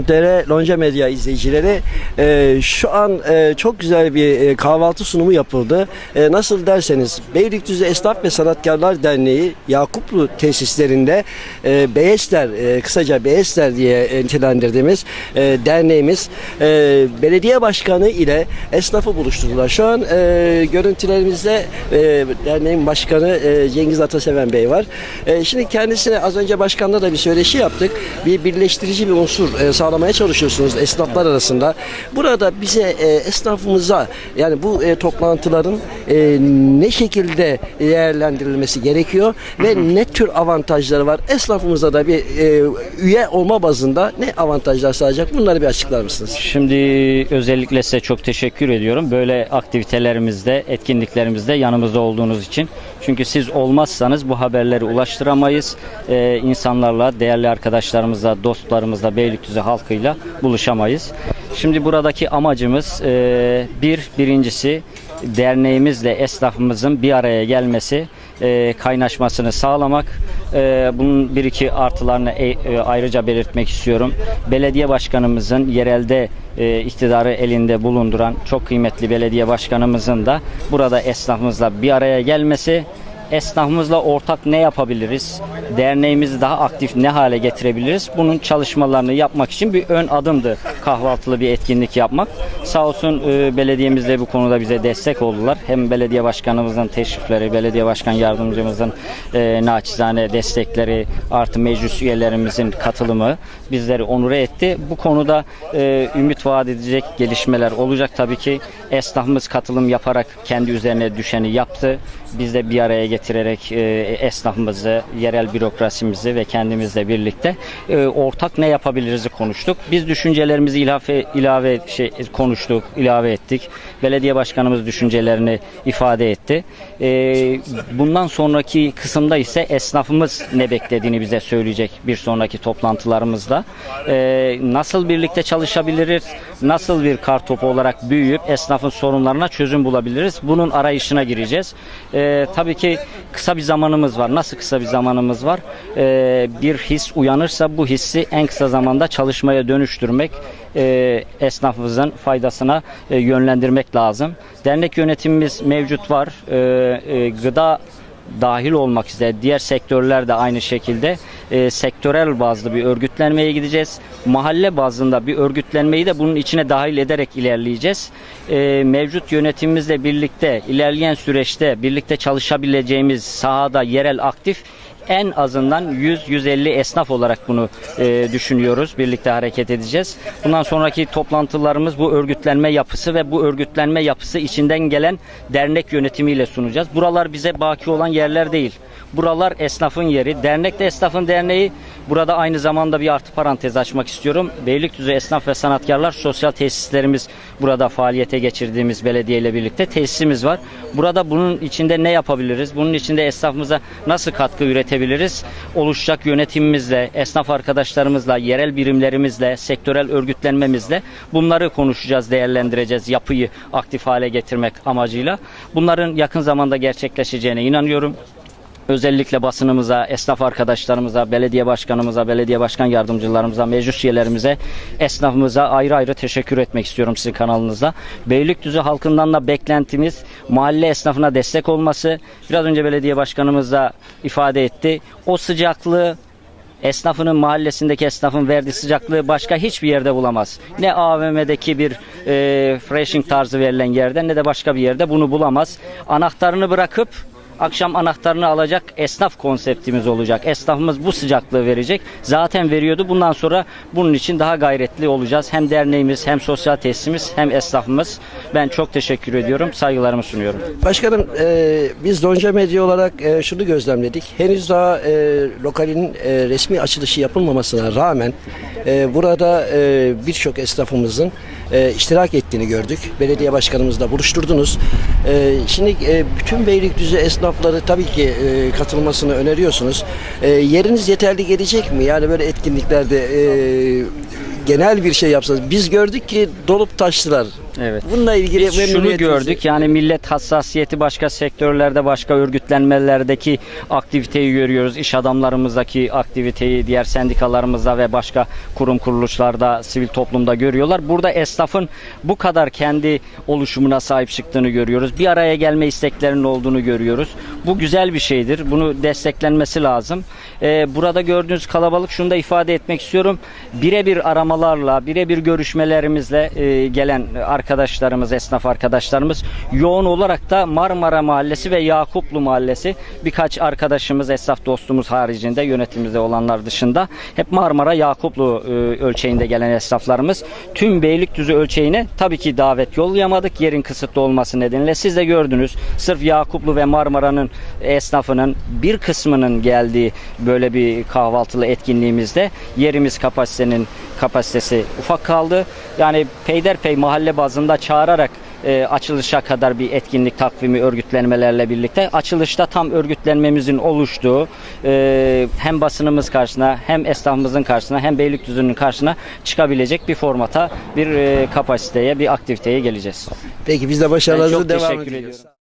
TR Lonca Medya izleyicileri e, şu an e, çok güzel bir e, kahvaltı sunumu yapıldı. E, nasıl derseniz Beylikdüzü Esnaf ve Sanatkarlar Derneği Yakuplu tesislerinde e, Beyesler e, kısaca Beyesler diye nitelendirdiğimiz e, derneğimiz e, belediye başkanı ile esnafı buluşturdular. Şu an e, görüntülerimizde e, derneğin başkanı e, Cengiz Ataseven Bey var. E, şimdi kendisine az önce başkanla da bir söyleşi yaptık. Bir birleştirici bir unsur e, sağlamaya çalışıyorsunuz esnaflar arasında. Burada bize e, esnafımıza yani bu e, toplantıların e, ne şekilde değerlendirilmesi gerekiyor ve ne tür avantajları var? Esnafımıza da bir e, üye olma bazında ne avantajlar sağlayacak? Bunları bir açıklar mısınız? Şimdi özellikle size çok teşekkür ediyorum. Böyle aktivitelerimizde, etkinliklerimizde yanımızda olduğunuz için. Çünkü siz olmazsanız bu haberleri ulaştıramayız. Ee, insanlarla, değerli arkadaşlarımızla, dostlarımızla, Beylikdüzü halkıyla buluşamayız. Şimdi buradaki amacımız e, bir, birincisi derneğimizle esnafımızın bir araya gelmesi, e, kaynaşmasını sağlamak. E, bunun bir iki artılarını e, e, ayrıca belirtmek istiyorum. Belediye başkanımızın yerelde e, iktidarı elinde bulunduran çok kıymetli belediye başkanımızın da burada esnafımızla bir araya gelmesi esnafımızla ortak ne yapabiliriz? Derneğimizi daha aktif ne hale getirebiliriz? Bunun çalışmalarını yapmak için bir ön adımdı kahvaltılı bir etkinlik yapmak. Sağ olsun e, belediyemiz de bu konuda bize destek oldular. Hem belediye başkanımızın teşrifleri, belediye başkan yardımcımızın e, naçizane destekleri, artı meclis üyelerimizin katılımı bizleri onure etti. Bu konuda e, ümit vaat edecek gelişmeler olacak tabii ki. Esnafımız katılım yaparak kendi üzerine düşeni yaptı. Biz de bir araya getirerek e, esnafımızı, yerel bürokrasimizi ve kendimizle birlikte e, ortak ne yapabiliriz'i konuştuk. Biz düşüncelerimizi ilave ilave şey konuştuk, ilave ettik. Belediye başkanımız düşüncelerini ifade etti. E, bundan sonraki kısımda ise esnafımız ne beklediğini bize söyleyecek bir sonraki toplantılarımızda. E, nasıl birlikte çalışabiliriz? Nasıl bir kartopu olarak büyüyüp esnafın sorunlarına çözüm bulabiliriz? Bunun arayışına gireceğiz. E, tabii ki kısa bir zamanımız var. Nasıl kısa bir zamanımız var? E, bir his uyanırsa bu hissi en kısa zamanda çalışmaya dönüştürmek e, esnafımızın faydasına e, yönlendirmek lazım. Dernek yönetimimiz mevcut var. E, e, gıda dahil olmak üzere diğer sektörler de aynı şekilde e, sektörel bazlı bir örgütlenmeye gideceğiz. Mahalle bazında bir örgütlenmeyi de bunun içine dahil ederek ilerleyeceğiz. E, mevcut yönetimimizle birlikte ilerleyen süreçte birlikte çalışabileceğimiz sahada yerel aktif en azından 100-150 esnaf olarak bunu e, düşünüyoruz. Birlikte hareket edeceğiz. Bundan sonraki toplantılarımız bu örgütlenme yapısı ve bu örgütlenme yapısı içinden gelen dernek yönetimiyle sunacağız. Buralar bize baki olan yerler değil. Buralar esnafın yeri. Dernek de esnafın derneği. Burada aynı zamanda bir artı parantez açmak istiyorum. Beylikdüzü Esnaf ve Sanatkarlar Sosyal Tesislerimiz burada faaliyete geçirdiğimiz belediye ile birlikte tesisimiz var. Burada bunun içinde ne yapabiliriz? Bunun içinde esnafımıza nasıl katkı üretebiliriz? Oluşacak yönetimimizle, esnaf arkadaşlarımızla, yerel birimlerimizle, sektörel örgütlenmemizle bunları konuşacağız, değerlendireceğiz. Yapıyı aktif hale getirmek amacıyla. Bunların yakın zamanda gerçekleşeceğine inanıyorum. Özellikle basınımıza, esnaf arkadaşlarımıza, belediye başkanımıza, belediye başkan yardımcılarımıza, meclis üyelerimize, esnafımıza ayrı ayrı teşekkür etmek istiyorum sizin kanalınızda. Beylikdüzü halkından da beklentimiz mahalle esnafına destek olması. Biraz önce belediye başkanımız da ifade etti. O sıcaklığı esnafının mahallesindeki esnafın verdiği sıcaklığı başka hiçbir yerde bulamaz. Ne AVM'deki bir e, freshing tarzı verilen yerde ne de başka bir yerde bunu bulamaz. Anahtarını bırakıp akşam anahtarını alacak esnaf konseptimiz olacak. Esnafımız bu sıcaklığı verecek. Zaten veriyordu. Bundan sonra bunun için daha gayretli olacağız. Hem derneğimiz hem sosyal tesisimiz hem esnafımız. Ben çok teşekkür ediyorum. Saygılarımı sunuyorum. Başkanım e, biz Donca Medya olarak e, şunu gözlemledik. Henüz daha e, lokalin e, resmi açılışı yapılmamasına rağmen e, burada e, birçok esnafımızın e, iştirak ettiğini gördük. Belediye başkanımızla buluşturdunuz. E, şimdi e, bütün Beylikdüzü esnafları tabii ki e, katılmasını öneriyorsunuz. E, yeriniz yeterli gelecek mi? Yani böyle etkinliklerde e, genel bir şey yapsanız. Biz gördük ki dolup taştılar. Evet. Bununla ilgili Biz şunu gördük yani millet hassasiyeti başka sektörlerde başka örgütlenmelerdeki aktiviteyi görüyoruz. İş adamlarımızdaki aktiviteyi diğer sendikalarımızda ve başka kurum kuruluşlarda sivil toplumda görüyorlar. Burada esnafın bu kadar kendi oluşumuna sahip çıktığını görüyoruz. Bir araya gelme isteklerinin olduğunu görüyoruz. Bu güzel bir şeydir. Bunu desteklenmesi lazım. Ee, burada gördüğünüz kalabalık şunu da ifade etmek istiyorum. Birebir aramalarla, birebir görüşmelerimizle e, gelen arkadaşlarımız, esnaf arkadaşlarımız yoğun olarak da Marmara Mahallesi ve Yakuplu Mahallesi birkaç arkadaşımız, esnaf dostumuz haricinde yönetimimizde olanlar dışında hep Marmara Yakuplu e, ölçeğinde gelen esnaflarımız tüm Beylikdüzü ölçeğine tabii ki davet yollayamadık yerin kısıtlı olması nedeniyle. Siz de gördünüz. Sırf Yakuplu ve Marmara'nın esnafının bir kısmının geldiği böyle bir kahvaltılı etkinliğimizde yerimiz kapasitenin kapasitesi ufak kaldı. Yani peyderpey mahalle bazında çağırarak e, açılışa kadar bir etkinlik takvimi örgütlenmelerle birlikte açılışta tam örgütlenmemizin oluştuğu e, hem basınımız karşısına hem esnafımızın karşısına hem Beylikdüzü'nün karşısına çıkabilecek bir formata bir e, kapasiteye bir aktiviteye geleceğiz. Peki biz de başarılarınızı devam ediyoruz. ediyorum.